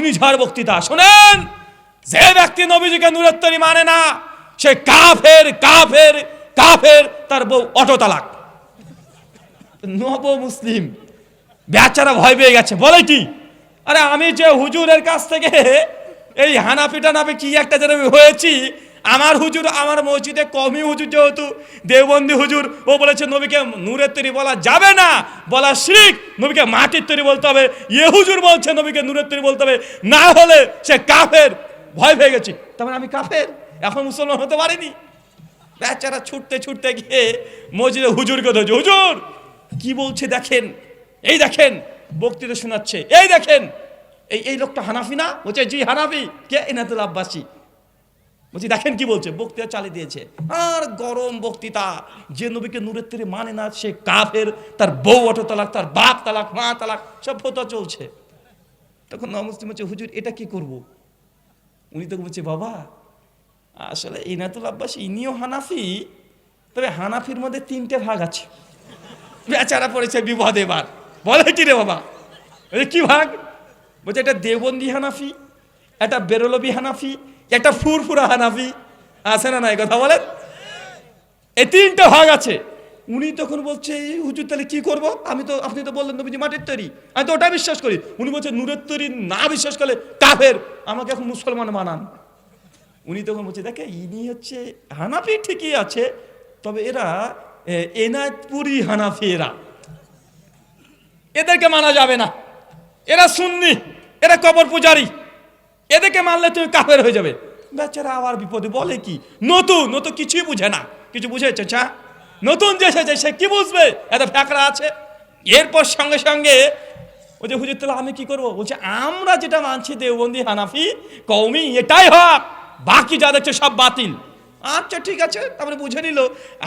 অগ্নিঝড় বক্তৃতা। শোনেন, যে ব্যক্তি নবীজিকে নুরত্তরি মানে না, সে কাফের কাফের কাফের, তার বউ অটো তালাক নব মুসলিম বেচারা ভয় পেয়ে গেছে। বলে কি? আরে আমি যে হুজুরের কাছ থেকে এই হানাপি টানাপি কি একটা যেন হয়েছি আমার হুজুর, আমার মসজিদে কমই হুজুর যেহেতু, দেওবন্দি হুজুর, ও বলেছে, নবীকে নূরের তৈরি বলা যাবে না, বলা শিখ নবীকে মাটির তৈরি বলতে হবে। ইয়ে হুজুর বলছে, নবীকে নূরের তৈরি বলতে হবে। না হলে সে কাফের, ভয় পেয়ে গেছি। তার মানে আমি কাফের, এখন মুসলমান হতে পারিনি। বেচারা ছুটতে ছুটতে গিয়ে মসজিদে হুজুরকে ধরছে, হুজুর, কি বলছে দেখেন, এই দেখেন, বক্তৃতা শোনাচ্ছে, এই দেখেন। এই এই লোকটা হানাফি না? বলছে, জি, হানাফি, কে এনাতুল আব্বাসী? বলছি, দেখেন কি বলছে? বক্তৃতা চালিয়ে দিয়েছে। আর গরম বক্তৃতা। যে নবীকে নূরের তীরে মানে না, সে কাফের, তার বউ অটো তালাক, তার বাপ তালাক, মা তালাক, সব ফতো চলছে। তখন নমস্তে বলছে, হুজুর, এটা কি করব? উনি তো বলছে, বাবা, আসলে ইনাতুল আব্বাস, ইনিও হানাফি, তবে হানাফির মধ্যে তিনটে ভাগ আছে। বেচারা পড়েছে বিপদ এবার। বলে কি রে বাবা? কি ভাগ? বলছে, এটা দেবন্দি হানাফি একটা বেরলবি হানাফি একটা ফুরফুরা হানাফি আছে না নাই? কথা বলেন? এই তিনটা ভাগ আছে। উনি তখন বলছে, "এই হুজুর, তাহলে কি করব? আমি তো, আপনি তো বললেন নবীজি মাটির তৈরি। আমি তো ওটা বিশ্বাস করি। উনি বলছে, নূরের তৈরি না বিশ্বাস করলে কাফের। আমাকে এখন মুসলমান মানান উনি তখন বলছে, দেখে, ইনি হচ্ছে, হানাফি ঠিকই আছে, তবে এরা এনায়তপুরি হানাফি এরা। এদেরকে মানা যাবে না। এরা সুন্নি, এরা কবর পূজারি। এদেরকে মানলে তুমি কাফের হয়ে যাবে। বেচারা আবার বিপদে বলে কি? নতুন নতুন কিছুই বুঝে না। কিছু বুঝেছে, চা? নতুন যে এসেছে, সে কি বুঝবে? এত ফ্যাকরা আছে। এরপর সঙ্গে সঙ্গে ওই যে হুজুর তাহলে আমি কি করব? বলছে, আমরা যেটা মানছি দেওবন্দি, হানাফি কৌমি এটাই হক। বাকি যা দেখছে সব বাতিল। আচ্ছা ঠিক আছে, তারপরে বুঝে নিল,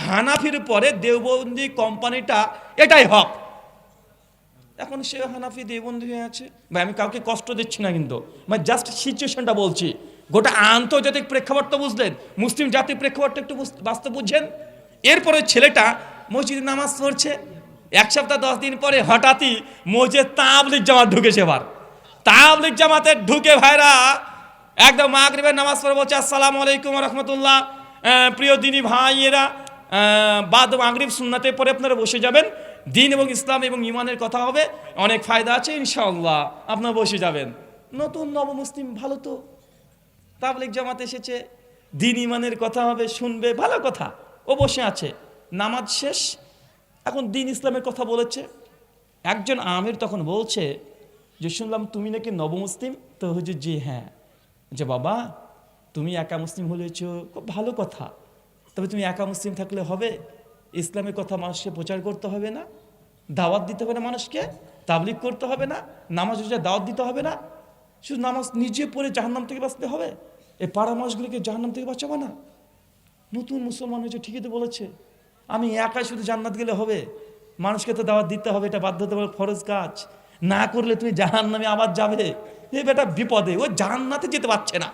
হানাফির পরে দেওবন্দি কোম্পানিটা এটাই হক। এখন সে হানাফি দেবন্ধু হয়ে আছে। ভাই, আমি কাউকে কষ্ট দিচ্ছি না কিন্তু। মানে জাস্ট সিচুয়েশনটা বলছি। গোটা আন্তর্জাতিক প্রেক্ষাপটটা বুঝলেন? মুসলিম জাতির প্রেক্ষাপটটা একটু বাস্তব বুঝছেন? এরপরে ছেলেটা মসজিদে নামাজ পড়ছে। এক সপ্তাহ, দশ দিন পরে হঠাৎই মসজিদ তাবলিক জামাত ঢুকেছে এবার। তাবলিক জামাতে ঢুকে ভাইরা একদম মাগরিবের নামাজ পড়ে বলছে, আসসালামু আলাইকুম রহমতুল্লাহ। প্রিয় দিনী ভাইয়েরা বাদ মাগরিব সুন্নাতে পরে আপনারা বসে যাবেন। দিন এবং ইসলাম এবং ইমানের কথা হবে, অনেক ফায়দা আছে, ইনশাআল্লাহ। আপনারা বসে যাবেন। নতুন নব মুসলিম ভালো তো? তাবলিক জামাত এসেছে, দিন ইমানের কথা হবে, শুনবে, ভালো কথা। ও বসে আছে। নামাজ শেষ, এখন দিন ইসলামের কথা বলেছে। একজন আমির তখন বলছে যে, শুনলাম তুমি নাকি নবমুসলিম? তো হুজুর, জি হ্যাঁ। যে, বাবা, তুমি একা মুসলিম হলেছ, খুব ভালো কথা। তবে তুমি একা মুসলিম থাকলে হবে? ইসলামের কথা মানুষকে প্রচার করতে হবে না, দাওয়াত দিতে হবে না মানুষকে তাবলিক করতে হবে না, নামাজ রোজা দাওয়াত দিতে হবে না, শুধু নামাজ নিজে পড়ে জাহান্নাম থেকে বাঁচতে হবে? এই পাড়া মানুষগুলিকে জাহান্নাম থেকে বাঁচাবো না? নতুন মুসলমান হয়েছে, ঠিকই তো বলেছে। আমি একাই শুধু জান্নাত গেলে হবে। মানুষকে তো দাওয়াত দিতে হবে, এটা বাধ্যতামূলক ফরজ কাজ। না করলে তুমি জাহান নামে আবার যাবে। এ বেটা বিপদে, ও জান্নাতে যেতে পারছে না।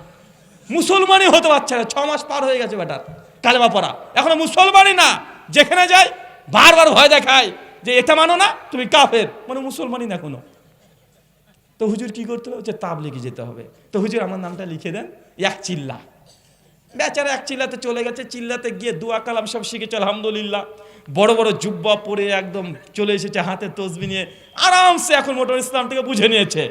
মুসলমানই হতে পারছে না, ছ মাস পার হয়ে গেছে বেটার কালেমা পড়া। এখনও মুসলমানই না। যেখানে যায় বারবার ভয় দেখায় যে এটা মানো না, তুমি কাফের। মানে মুসলমানই না কোনো। তো হুজুর কি করতে হবে? হচ্ছে তাবলিগে যেতে হবে। তো হুজুর আমার নামটা লিখে দেন, এক চিল্লা। বেচারা এক চিল্লাতে চলে গেছে, চিল্লাতে গিয়ে দোয়া কালাম সব শিখেছে আলহামদুলিল্লাহ। বড় বড় জুব্বা পরে একদম চলে এসেছে হাতে তসবি নিয়ে। আরামসে এখন মোটর ইসলাম থেকে বুঝে নিয়েছে।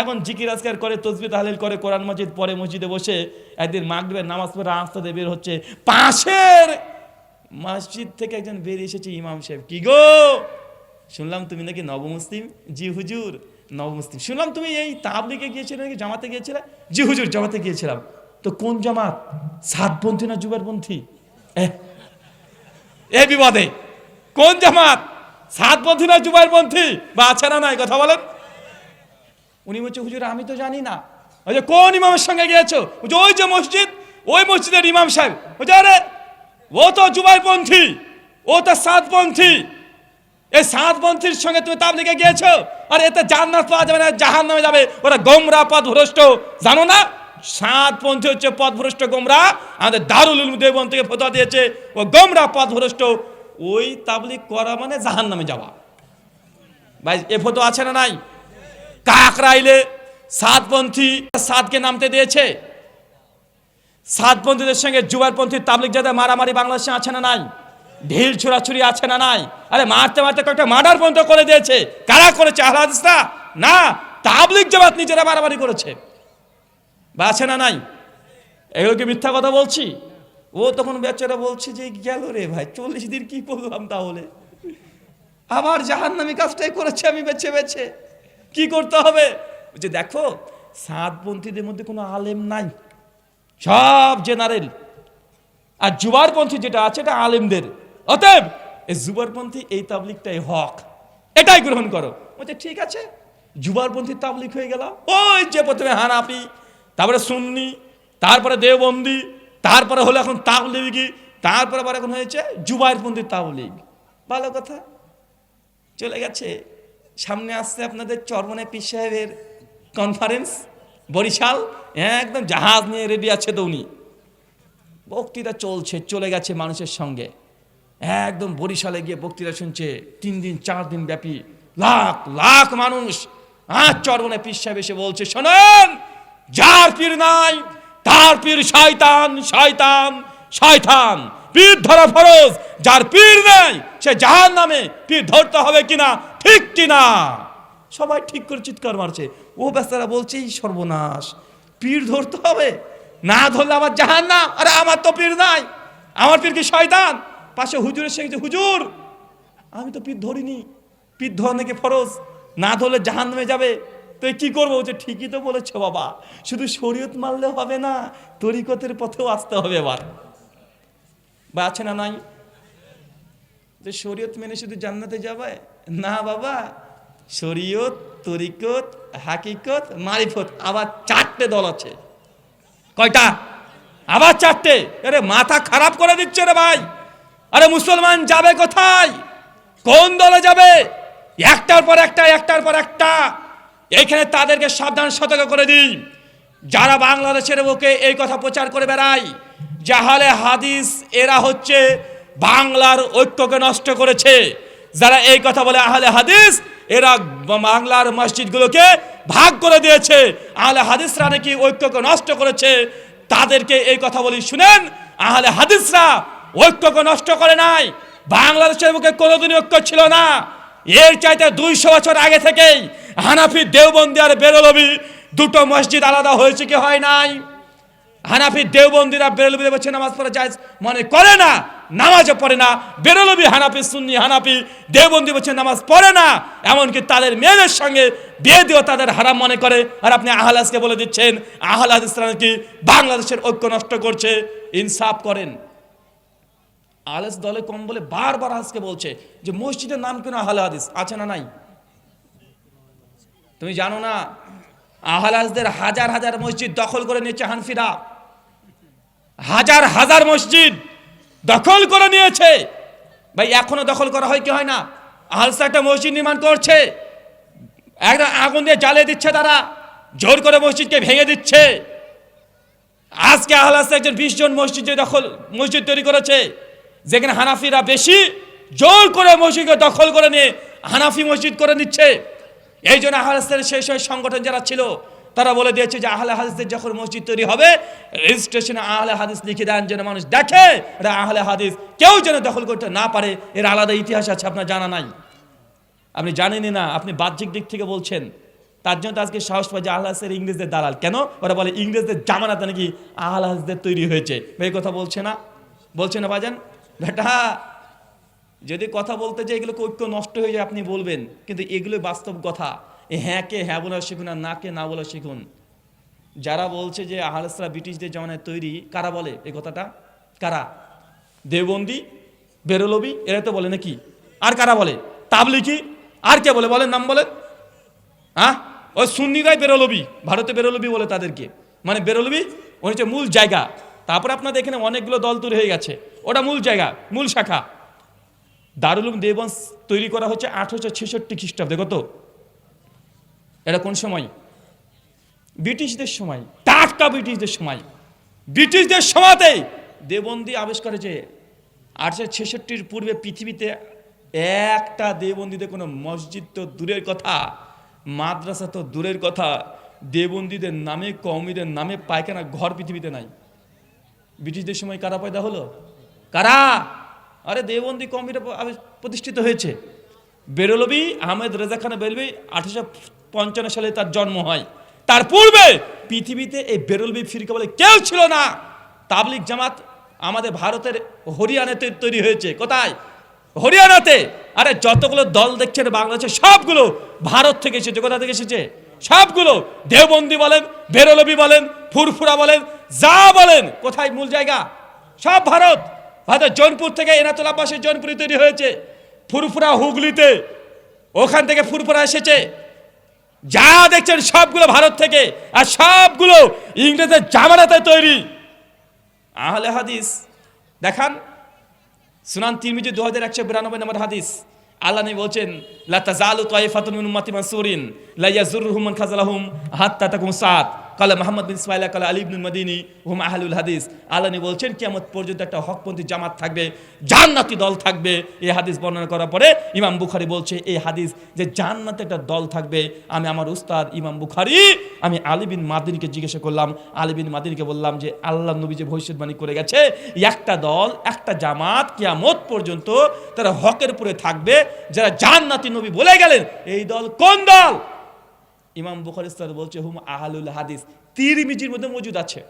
এখন জিকির আজকার করে, তসবি তাহলিল করে, কোরআন মসজিদ পরে মসজিদে বসে একদিন মাগরিবের নামাজ পড়ে রাস্তাতে বের হচ্ছে। পাশের মসজিদ থেকে একজন বেরিয়ে এসেছে ইমাম সাহেব। কি গো? শুনলাম তুমি নাকি নবমুসলিম? জি হুজুর নবমুসলিম। শুনলাম তুমি এই তাবলিগে গিয়েছিলে নাকি জামাতে গিয়েছিলে? জি হুজুর জামাতে গিয়েছিলাম। তো কোন জামাত? সাতপন্থী না জুবারপন্থী এ বিবাদে কোন জামাত? সাতপন্থী না জুবাইরপন্থী বা আছে না নাই কথা বলেন। উনি বলছে হুজুর আমি তো জানি না। ওই যে কোন ইমামের সঙ্গে গিয়েছো? বলছে, ওই যে মসজিদ ওই মসজিদের ইমাম সাহেব। বলছে আরে ও তো জুবাইরপন্থী ও তো সাতপন্থী। এই সাতপন্থীর সঙ্গে তুমি তাবলিগে গিয়েছো? আর এতে জান্নাত পাওয়া যাবে না জাহান নামে যাবে। ওরা গোমরা পথ ভ্রষ্ট জানো না? সাতপন্থী হচ্ছে পথ ভ্রষ্ট গোমরা। আমাদের দারুল দেবন থেকে ফতোয়া দিয়েছে, ও গোমরা পথ ভ্রষ্ট ওই তাবলিগ করা মানে জাহান নামে যাওয়া। ভাই, এ ফটো আছে না নাই? কাকরাইলে সাতপন্থী সাতকে নামতে দিয়েছে। সাতপন্থীদের সঙ্গে জুবারপন্থী তাবলিক যাদের মারামারি বাংলাদেশে আছে না নাই? ঢিল ছুড়াছুরি আছে না নাই? আরে মারতে মারতে কয়েকটা মার্ডার পর্যন্ত করে দিয়েছে। কারা করেছে? আহলাদিসরা না তাবলিক জামাত নিজেরা মারামারি করেছে। বা আছে না নাই? এগুলো কি মিথ্যা কথা বলছি? ও তখন বেচারা বলছে যে, গেল রে ভাই, চল্লিশ দিন কি করলাম তাহলে? আবার জাহান নামি কাজটাই করেছে, আমি বেছে বেছে। কি করতে হবে? যে দেখো, সাতপন্থীদের মধ্যে কোনো আলেম নাই। সব জেনারেল। আর জুবারপন্থী যেটা আছে, এটা আলেমদের। অতএব এই জুবারপন্থী এই তাবলিকটাই হক। এটাই গ্রহণ করো। বলছে, ঠিক আছে। জুবারপন্থী তাবলিক হয়ে গেল। ওই যে প্রথমে হানাফি, তারপরে সুন্নি, তারপরে দেওবন্দি, তারপরে হলো এখন তাবলিগি, তারপরে আবার এখন হয়েছে জুবাইরপন্থী তাবলিগ। ভালো কথা? চলে গেছে। সামনে আসছে আপনাদের চরমনে পীর সাহেবের কনফারেন্স বরিশাল হ্যাঁ একদম জাহাজ নিয়ে রেডি আছে তো উনি বক্তৃতা চলছে, চলে গেছে মানুষের সঙ্গে। একদম বরিশালে গিয়ে বক্তৃতা শুনছে, তিন দিন, চার দিন ব্যাপী লাখ লাখ মানুষ আর চরমনে পীর সাহেব এসে বলছে, শোনেন, যার পীর নাই, তার পীর শয়তান শয়তান শয়তান। পীর ধরা ফরজ, যার পীর নেই, সে জাহান নামে পীর ধরতে হবে কিনা, ঠিক কিনা? সবাই ঠিক করে চিৎকার মারছে। ও বেচারা বলছে, এই সর্বনাশ, পীর ধরতে হবে? না ধরলে আমার জাহান না আরে আমার তো পীর নাই, আমার পীর কি শয়তান? পাশে হুজুরের সঙ্গে হুজুর, আমি তো পীর ধরিনি, পীর ধরা নাকি ফরজ, না ধরলে জাহান নামে যাবে। তো কি করব? বলছে, ঠিকই তো বলেছ বাবা, শুধু শরীয়ত মারলে হবে না, তরিকতের পথেও আসতে হবে এবার। বা আছে না নাই? যে শরীয়ত মেনে শুধু জান্নাতে যাবে? না বাবা শরীয়ত, তরিকত, হাকিকত, মারিফত, আবার চারটে দল আছে। কয়টা? আবার চারটে। আরে মাথা খারাপ করে দিচ্ছে রে ভাই। আরে মুসলমান যাবে কোথায়? কোন দলে যাবে? একটার পর একটা, একটার পর একটা। এখানে তাদেরকে সাবধান, সতর্ক করে দিই যারা বাংলাদেশের বুকে এই কথা প্রচার করে বেড়ায় জাহালে হাদিস এরা হচ্ছে বাংলার ঐক্যকে নষ্ট করেছে। যারা এই কথা বলে আহলে হাদিস এরা বাংলার মসজিদগুলোকে ভাগ করে দিয়েছে। আহলে হাদিসরা নাকি ঐক্যকে নষ্ট করেছে। তাদেরকে এই কথা বলি, শুনেন, আহলে হাদিসরা ঐক্যকে নষ্ট করে নাই। বাংলাদেশের বুকে কোনোদিনই ঐক্য ছিল না। এর চাইতে দুইশো বছর আগে থেকেই হানাফি দেওবন্দি আর বেরলবি দুটো মসজিদ আলাদা হয়েছে কি হয় নাই? হানাফি দেওবন্দিরা বেরলবি বলছে নামাজ পড়া যায় মনে করে না। নামাজও পড়ে না। বেরলবি হানাফি, সুন্নি হানাফি, দেওবন্দি বলছে নামাজ পড়ে না। এমনকি তাদের মেয়েদের সঙ্গে বিয়ে দিয়েও তাদের হারাম মনে করে। আর আপনি আহলাসকে বলে দিচ্ছেন, আহলাদ ইসলাম কি বাংলাদেশের ঐক্য নষ্ট করছে? ইনসাফ করেন। আহলাস দলে কম বলে বারবার আজকে বলছে যে মসজিদের নাম কেন আহলে হাদিস আছে না নাই? তুমি জানো না আহলাসদের হাজার হাজার মসজিদ দখল করে নিয়েছে হানফিরা। হাজার হাজার মসজিদ। দখল করে নিয়েছে। ভাই, এখনও দখল করা হয় কি হয় না? আহলসা একটা মসজিদ নির্মাণ করছে। একটা আগুন দিয়ে জ্বালিয়ে দিচ্ছে তারা। জোর করে মসজিদকে ভেঙে দিচ্ছে। আজকে আহলাসা একজন বিশ জন মসজিদ দখল, মসজিদ তৈরি করেছে, যেখানে হানাফিরা বেশি জোর করে মসজিদকে দখল করে নিয়ে হানাফি মসজিদ করে নিচ্ছে। এই জন্য আহলাসের সেই সেই সংগঠন যারা ছিল তারা বলে দিয়েছে যে আহলে হাদিসদের যখন মসজিদ তৈরি হবে রেজিস্ট্রেশনে আহলে হাদিস লিখে দেন যেন মানুষ দেখে এটা আহলে হাদিস। কেউ যেন দখল করতে না পারে, এর আলাদা ইতিহাস আছে, আপনার জানা নাই। আপনি জানেনই না, আপনি বাহ্যিক দিক থেকে বলছেন। তার জন্য তো আজকে সাহস পায় যে আহলাসের ইংরেজদের দালাল। কেন? ওরা বলে ইংরেজদের জামানাতে নাকি আহলাসদের তৈরি হয়েছে। এই কথা বলছে না। বলছে না বাজান বেটা, যদি কথা বলতে যে এগুলো ঐক্য নষ্ট হয়ে যায় আপনি বলবেন। কিন্তু এগুলো বাস্তব কথা। এ হ্যাঁ বলা শিখুন আর না কে না বলা শিখুন। যারা বলছে যে আহলাসরা ব্রিটিশদের জামানায় তৈরি, কারা বলে এই কথাটা? কারা? দেওবন্দি, বেরোলবি, এরা তো বলে নাকি? আর কারা বলে? তাবলিকি আর কে বলে? বলেন নাম বলেন। হ্যাঁ ওই সুন্নিরাই বেরোলবি, ভারতে বেরোলবি বলে তাদেরকে। মানে বেরোলবি, ওই হচ্ছে মূল জায়গা। তারপরে আপনাদের এখানে অনেকগুলো দল তৈরি হয়ে গেছে। ওটা মূল জায়গা, মূল শাখা। দারুলুম দেবঞ্জ তৈরি করা হচ্ছে আঠারোশো ছেষট্টি খ্রিস্টাব্দে, কত? এটা কোন সময়? ব্রিটিশদের সময়। টাটকা ব্রিটিশদের সময়। ব্রিটিশদের সময়তেই দেবন্দি আবিষ্কার হয়েছে। আটশো ছেষট্টির পূর্বে পৃথিবীতে একটা দেবন্দিতে কোনো মসজিদ তো দূরের কথা, মাদ্রাসা তো দূরের কথা, দেবন্দীদের নামে কৌমিদের নামে পায়খানা ঘর পৃথিবীতে নাই। ব্রিটিশদের সময় কারা পয়দা হলো? কারা? আরে দেবন্দী কমিটা প্রতিষ্ঠিত হয়েছে। বেরলবি, আহমেদ রেজা খান বেরলবি, আঠারোশো পঞ্চান্ন সালে তার জন্ম হয়। তার পূর্বে পৃথিবীতে এই বেরলবি ফিরকা বলে কেউ ছিল না। তাবলিক জামাত আমাদের ভারতের হরিয়ানাতে তৈরি হয়েছে। কোথায়? হরিয়ানাতে। আরে যতগুলো দল দেখছেন বাংলাদেশে, সবগুলো ভারত থেকে এসেছে। কোথা থেকে এসেছে? সবগুলো দেওবন্দি বলেন, বেরলবি বলেন, ফুরফুরা বলেন, যা বলেন, কোথায়? মূল জায়গা? সব ভারত। ভারতের জৌনপুর থেকে এনাতুল আব্বাসের জৌনপুরি তৈরি হয়েছে। ফুরফুরা হুগলিতে, ওখান থেকে ফুরফুরা এসেছে। যা দেখছেন সবগুলো ভারত থেকে, আর সবগুলো ইংরেজের জামানাতে তৈরি। আহলে হাদিস, দেখান। সুনান তিরমিজি দু হাজার একশো বিরানব্বই নম্বর হাদিস। আল্লাহ নবী বলছেন, লা তাজালু তাইফাতুন মিন উম্মতি মানসুরিন, লা ইয়াজুরুহুম মান খাযালাহুম হাত্তা তাকুম সাত কালা মোহাম্মদ বিন ইসমাইল, কালা আলী ইবনুল মদিনী, হুম আহলুল হাদিস। আল্লাহ নবী বলছেন, কিয়ামত পর্যন্ত একটা হকপন্থী জামাত থাকবে, জান্নাতি দল থাকবে। এই হাদিস বর্ণনা করার পরে ইমাম বুখারি বলছে, এই হাদিস যে জান্নাতে একটা দল থাকবে, আমি আমার উস্তাদ ইমাম বুখারি, আমি আলী বিন মাদিনীকে জিজ্ঞাসা করলাম, আলী বিন মাদিনীকে বললাম যে, আল্লাহ নবী যে ভবিষ্যৎবাণী করে গেছে, একটা দল, একটা জামাত কিয়ামত পর্যন্ত তারা হকের উপরে থাকবে, যারা জান্নাতি নবী বলে গেলেন, এই দল কোন দল? ইমাম বুখারি বলছে হুম আহালুল হাদিস। তিরমিজির মধ্যে মজুদ আছে।